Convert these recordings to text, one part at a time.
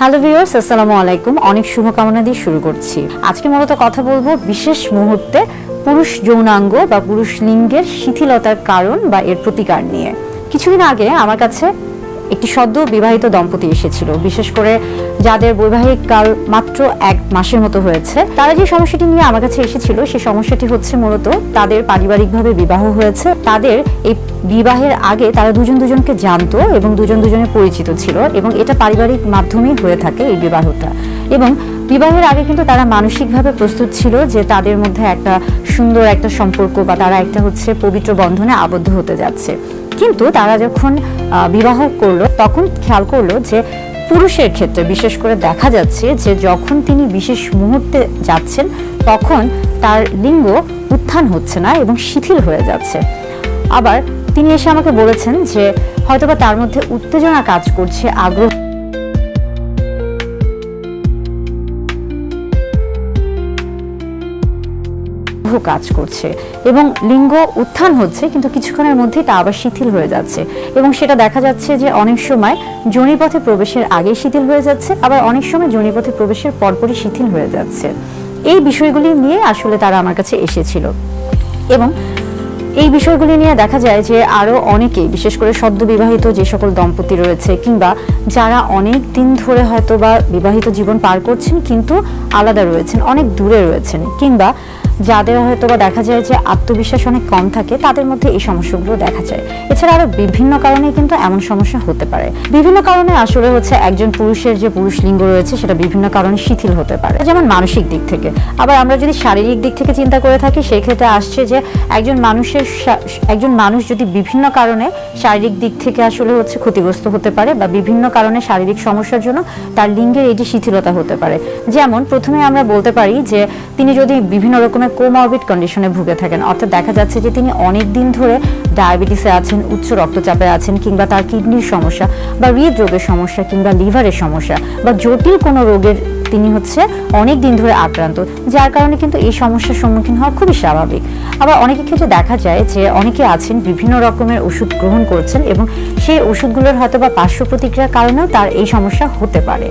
Hello viewers, আসসালামু আলাইকুম। অনেক শুভকামনা দিয়ে শুরু করছি। আজকে মূলত কথা বলব বিশেষ মুহূর্তে পুরুষ যৌনাঙ্গ বা পুরুষ লিঙ্গের শিথিলতার কারণ বা এর প্রতিকার নিয়ে। কিছুদিন আগে আমার কাছে একটি সদ্য বিবাহিত দম্পতি এসেছিল। বিশেষ করে যাদের বৈবাহিক কাল মাত্র এক মাসের মতো হয়েছে, তারা যে সমস্যাটি নিয়ে আমার কাছে এসেছিল সেই সমস্যাটি হচ্ছে মূলত তাদের পারিবারিকভাবে বিবাহ হয়েছে। তাদের এই বিবাহের আগে তারা দুজন দুজনকে জানতো এবং দুজন দুজনে পরিচিত ছিল এবং এটা পারিবারিক মাধ্যমেই হয়ে থাকে এই বিবাহটা। এবং বিবাহের আগে কিন্তু তারা মানসিকভাবে প্রস্তুত ছিল যে তাদের মধ্যে একটা সুন্দর একটা সম্পর্ক বা তারা একটা হচ্ছে পবিত্র বন্ধনে আবদ্ধ হতে যাচ্ছে। কিন্তু তারা যখন বিবাহ করল, তখন খেয়াল করল যে পুরুষের ক্ষেত্রে, বিশেষ করে দেখা যাচ্ছে যে যখন তিনি বিশেষ মুহূর্তে যাচ্ছেন, তখন তার লিঙ্গ উত্থান হচ্ছে না এবং শিথিল হয়ে যাচ্ছে। আবার তিনি এসে আমাকে বলেছেন যে হয়তোবা তার মধ্যে উত্তেজনা কাজ করছে, আগ্রহ কাজ করছে এবং লিঙ্গ উত্থান হচ্ছে, কিন্তু কিছুক্ষণের মধ্যেই তা আবার শিথিল হয়ে যাচ্ছে এবং সেটা দেখা যাচ্ছে যে অনেক সময় জনিপথে প্রবেশের আগে শিথিল হয়ে যাচ্ছে, আবার অনেক সময় জনিপথে প্রবেশের পরপরই শিথিল হয়ে যাচ্ছে। এই বিষয়গুলি নিয়ে আসলে তারা আমার কাছে এসেছিল এবং এই বিষয়গুলি নিয়ে দেখা যায় যে আরও অনেকেই বিশেষ করে সদ্য বিবাহিত যে সকল দম্পতি রয়েছে কিংবা যারা অনেক দিন ধরে হয়তো বা বিবাহিত জীবন পার করছেন, কিন্তু আলাদা রয়েছেন, অনেক দূরে রয়েছেন কিংবা যাদের হয়তো বা দেখা যায় যে আত্মবিশ্বাস অনেক কম থাকে, তাদের মধ্যে এই সমস্যাগুলো দেখা যায়। এছাড়া আরও বিভিন্ন কারণে কিন্তু এমন সমস্যা হতে পারে। বিভিন্ন কারণে আসলে হচ্ছে একজন পুরুষের যে পুরুষ লিঙ্গ রয়েছে, সেটা বিভিন্ন কারণে শিথিল হতে পারে। যেমন মানসিক দিক থেকে। আবার আমরা যদি শারীরিক দিক থেকে চিন্তা করে থাকি সেই ক্ষেত্রে আসছে যে একজন মানুষের একজন মানুষ যদি বিভিন্ন কারণে শারীরিক দিক থেকে আসলে হচ্ছে ক্ষতিগ্রস্ত হতে পারে বা বিভিন্ন কারণে শারীরিক সমস্যার জন্য তার লিঙ্গের এই যে শিথিলতা হতে পারে। যেমন প্রথমে আমরা বলতে পারি যে, তিনি যদি বিভিন্ন রকমের কোমরবিড কন্ডিশনে ভুগে থাকেন। অর্থাৎ দেখা যাচ্ছে যে তিনি অনেক দিন ধরে ডায়াবেটিসে আছেন, উচ্চ রক্তচাপে আছেন কিংবা তার কিডনির সমস্যা বা হৃদরোগের সমস্যা কিংবা লিভারের সমস্যা বা জটিল কোনো রোগের তিনি হচ্ছে অনেক দিন ধরে আক্রান্ত, যার কারণে কিন্তু এই সমস্যার সম্মুখীন হওয়া খুবই স্বাভাবিক। আবার অনেকের ক্ষেত্রে দেখা যায় যে অনেকে আছেন, বিভিন্ন রকমের ওষুধ গ্রহণ করছেন এবং সেই ওষুধগুলোর হয়তো বা পার্শ্ব প্রতিক্রিয়ার কারণেও তার এই সমস্যা হতে পারে।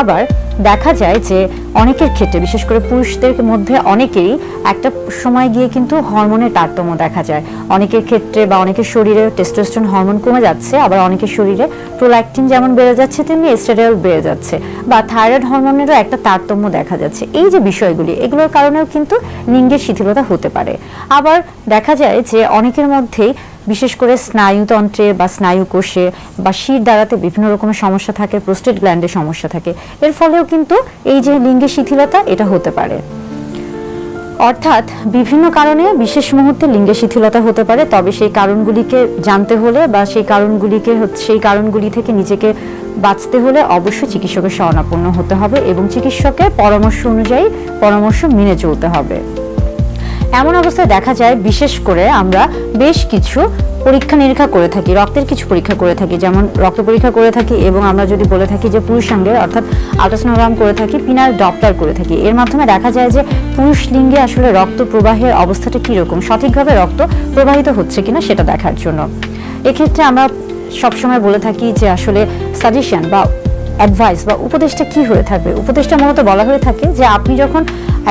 আবার দেখা যায় যে অনেকের ক্ষেত্রে, বিশেষ করে পুরুষদের মধ্যে অনেকেরই একটা সময় গিয়ে কিন্তু হরমোনের তারতম্য দেখা যায়। অনেকের ক্ষেত্রে বা অনেকের শরীরে টেস্টোস্টেরন হরমোন কমে যাচ্ছে, আবার অনেকের শরীরে প্রোল্যাকটিন যেমন বেড়ে যাচ্ছে, তেমনি এস্টেরয়েড বেড়ে যাচ্ছে, বা থাইরয়েড হরমোনেরও একটা তারতম্য দেখা যাচ্ছে। এই যে বিষয়গুলি, এগুলোর কারণেও কিন্তু লিঙ্গের শিথিলতা হতে পারে। আবার দেখা যায় যে অনেকের মধ্যেই বিশেষ করে স্নায়ুতন্ত্রে বা স্নায়ু কোষে বা শির দ্বারাতে বিভিন্ন রকমের সমস্যা থাকে, প্রোস্টেট গ্ল্যান্ডে সমস্যা থাকে। এর ফলেও কিন্তু এই যে লিঙ্গের শিথিলতা, এটা হতে পারে। অর্থাৎ বিভিন্ন কারণে বিশেষ মুহূর্তে লিঙ্গের শিথিলতা হতে পারে, তবে সেই কারণগুলিকে জানতে হলে বা সেই কারণগুলিকে সেই কারণগুলি থেকে নিজেকে বাঁচতে হলে অবশ্যই চিকিৎসকের শরণাপন্ন হতে হবে এবং চিকিৎসকের পরামর্শ অনুযায়ী পরামর্শ মেনে চলতে হবে। এমন অবস্থায় দেখা যায়, বিশেষ করে আমরা বেশ কিছু পরীক্ষা নিরীক্ষা করে থাকি, রক্তের কিছু পরীক্ষা করে থাকি, যেমন রক্ত পরীক্ষা করে থাকি এবং আমরা যদি বলে থাকি যে পুরুষাঙ্গের অর্থাৎ আল্ট্রাসোনোগ্রাম করে থাকি পিনাল ডপলার করে থাকি, এর মাধ্যমে দেখা যায় যে পুরুষ লিঙ্গে আসলে রক্ত প্রবাহের অবস্থাটা কীরকম, সঠিকভাবে রক্ত প্রবাহিত হচ্ছে কিনা সেটা দেখার জন্য। এক্ষেত্রে আমরা সবসময় বলে থাকি যে আসলে সাজেশন বা অ্যাডভাইস বা উপদেশটা কি হয়ে থাকবে? উপদেশটা মূলত বলা হয়ে থাকে যে আপনি যখন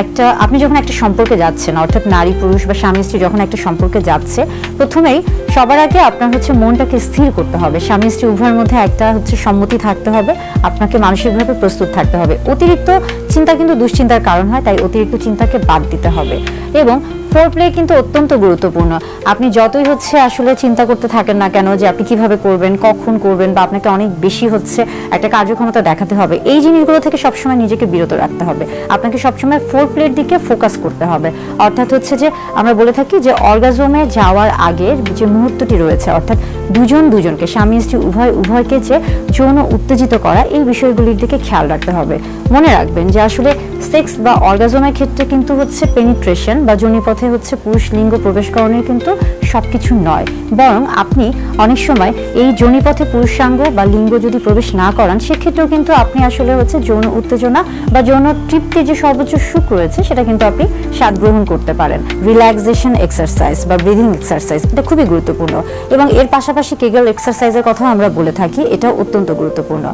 একটা, আপনি যখন একটা সম্পর্কে যাচ্ছেন, অর্থাৎ নারী, পুরুষ বা স্বামী, স্ত্রী যখন একটা সম্পর্কে যাচ্ছে, প্রথমেই সবার আগে আপনার হচ্ছে মনটাকে স্থির করতে হবে। স্বামী, স্ত্রী উভয়ের মধ্যে একটা হচ্ছে সম্মতি থাকতে হবে, আপনাকে মানসিকভাবে প্রস্তুত থাকতে হবে। অতিরিক্ত চিন্তা কিন্তু দুশ্চিন্তার কারণ হয়, তাই অতিরিক্ত চিন্তাকে বাদ দিতে হবে। এবং ফোর প্লে কিন্তু অত্যন্ত গুরুত্বপূর্ণ। আপনি যতই হচ্ছে আসলে চিন্তা করতে থাকেন না কেন যে আপনি কীভাবে করবেন, কখন করবেন বা আপনাকে অনেক বেশি হচ্ছে একটা কার্যক্ষমতা দেখাতে হবে, এই জিনিসগুলো থেকে সবসময় নিজেকে বিরত রাখতে হবে। আপনাকে সবসময় ফোর প্লের দিকে ফোকাস করতে হবে। অর্থাৎ হচ্ছে যে আমরা বলে থাকি যে অর্গাজমে যাওয়ার আগের যে মুহূর্তটি রয়েছে, অর্থাৎ দুজন দুজনকে, স্বামী স্ত্রী, উভয়, উভয়কে যে যৌন উত্তেজিত করা, এই বিষয়গুলির দিকে খেয়াল রাখতে হবে। মনে রাখবেন যে আসলে সেক্স বা অর্গাজমের ক্ষেত্রে কিন্তু হচ্ছে পেনিট্রেশন বা যোনিপথে হচ্ছে পুরুষ লিঙ্গ প্রবেশকরণের কিন্তু সবকিছু নয়। বরং আপনি অনেক সময় এই যোনিপথে পুরুষাঙ্গ বা লিঙ্গ যদি প্রবেশ না করান, সেক্ষেত্রেও কিন্তু আপনি আসলে হচ্ছে যৌন উত্তেজনা বা যৌন তৃপ্তির যে সর্বোচ্চ সুখ রয়েছে, সেটা কিন্তু আপনি স্বাদ গ্রহণ করতে পারেন। রিল্যাক্সেশন এক্সারসাইজ বা ব্রিদিং এক্সারসাইজ এটা খুবই গুরুত্বপূর্ণ। এবং এর পাশাপাশি কেগল এক্সারসাইজের কথাও আমরা বলে থাকি এটা অত্যন্ত গুরুত্বপূর্ণ।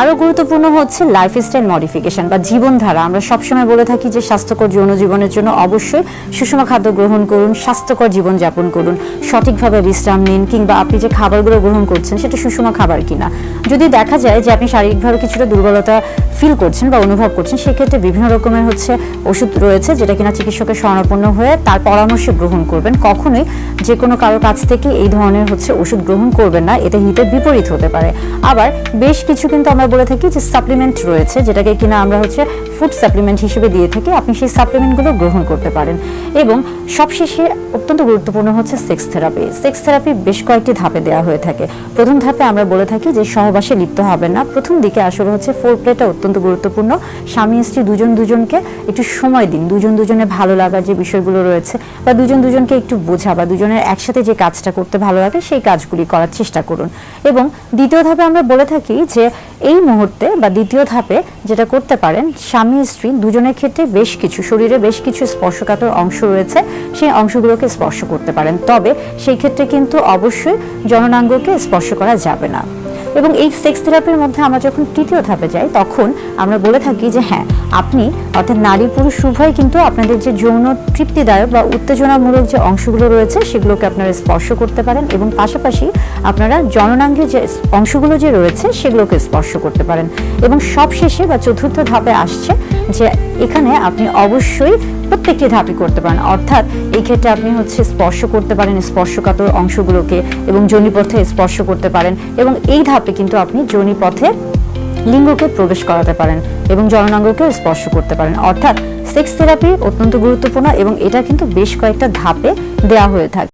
আরও গুরুত্বপূর্ণ হচ্ছে লাইফস্টাইল মডিফিকেশন বা জীবনধারা। আমরা সবসময় বলে থাকি যে স্বাস্থ্যকর যৌন জীবনের জন্য অবশ্যই সুষম খাদ্য গ্রহণ করুন, স্বাস্থ্যকর জীবন যাপন করুন, সঠিকভাবে বিশ্রাম নিন কিংবা আপনি যে খাবারগুলো গ্রহণ করছেন সেটা সুষম খাবার কিনা। যদি দেখা যায় যে আপনি শারীরিকভাবে কিছুটা দুর্বলতা ফিল করছেন বা অনুভব করছেন, সেক্ষেত্রে বিভিন্ন রকমের হচ্ছে ওষুধ রয়েছে যেটা কিনা চিকিৎসকের শরণাপন্ন হয়ে তার পরামর্শ গ্রহণ করবেন। কখনোই যে কোনো কারোর কাছ থেকে এই ধরনের হচ্ছে ওষুধ গ্রহণ করবেন না, এতে হিতের বিপরীত হতে পারে। আবার বেশ কিছু কিন্তু আমরা বলে থাকি যে সাপ্লিমেন্ট রয়েছে, যেটাকে কিনা আমরা হচ্ছে ফুড সাপ্লিমেন্ট হিসেবে দিয়ে থাকি, আপনি সেই সাপ্লিমেন্টগুলো গ্রহণ করতে পারেন। এবং সবশেষে অত্যন্ত গুরুত্বপূর্ণ হচ্ছে সেক্স থেরাপি সেক্স থেরাপি বেশ কয়েকটি ধাপে দেওয়া হয়ে থাকে। প্রথম ধাপে আমরা বলে থাকি যে সহবাসে লিপ্ত হবেন না। প্রথম দিকে আসলে হচ্ছে ফোর প্লেটা অত্যন্ত গুরুত্বপূর্ণ। স্বামী, স্ত্রী দুজন দুজনকে একটু সময় দিন। দুজন দুজনের ভালো লাগার যে বিষয়গুলো রয়েছে বা দুজন দুজনকে একটু বোঝা বা দুজনের একসাথে যে কাজটা করতে ভালো লাগে সেই কাজগুলি করার চেষ্টা করুন। এবং দ্বিতীয় ধাপে আমরা বলে থাকি যে এই মুহূর্তে বা দ্বিতীয় ধাপে যেটা করতে পারেন, স্বামী, স্ত্রী দুজনের ক্ষেত্রে বেশ কিছু, শরীরে বেশ কিছু স্পর্শকাতর অংশ রয়েছে, সেই অংশগুলোকে স্পর্শ করতে পারেন। তবে সেই ক্ষেত্রে কিন্তু অবশ্যই জননাঙ্গকে স্পর্শ করা যাবে না। এবং এই সেক্স থেরাপির মধ্যে আমরা যখন তৃতীয় ধাপে যাই, তখন আমরা বলে থাকি যে হ্যাঁ আপনি অর্থাৎ নারী পুরুষ উভয় কিন্তু আপনাদের যে যৌন তৃপ্তিদায়ক বা উত্তেজনামূলক যে অংশগুলো রয়েছে, সেগুলোকে আপনারা স্পর্শ করতে পারেন এবং পাশাপাশি আপনারা জননাঙ্গের যে অংশগুলো যে রয়েছে, সেগুলোকে স্পর্শ করতে পারেন। এবং সবশেষে বা চতুর্থ ধাপে আসছে যে এখানে আপনি অবশ্যই প্রত্যেকটি ধাপই করতে পারেন। অর্থাৎ এই ক্ষেত্রে আপনি হচ্ছে স্পর্শ করতে পারেন, স্পর্শকাতর অংশগুলোকে এবং যোনিপথে স্পর্শ করতে পারেন এবং এই ধাপে কিন্তু আপনি যোনিপথে লিঙ্গকে প্রবেশ করাতে পারেন এবং জননাঙ্গকে স্পর্শ করতে পারেন। অর্থাৎ সেক্স থেরাপি অত্যন্ত গুরুত্বপূর্ণ এবং এটা কিন্তু বেশ কয়েকটা ধাপে দেয়া হয়ে থাকে।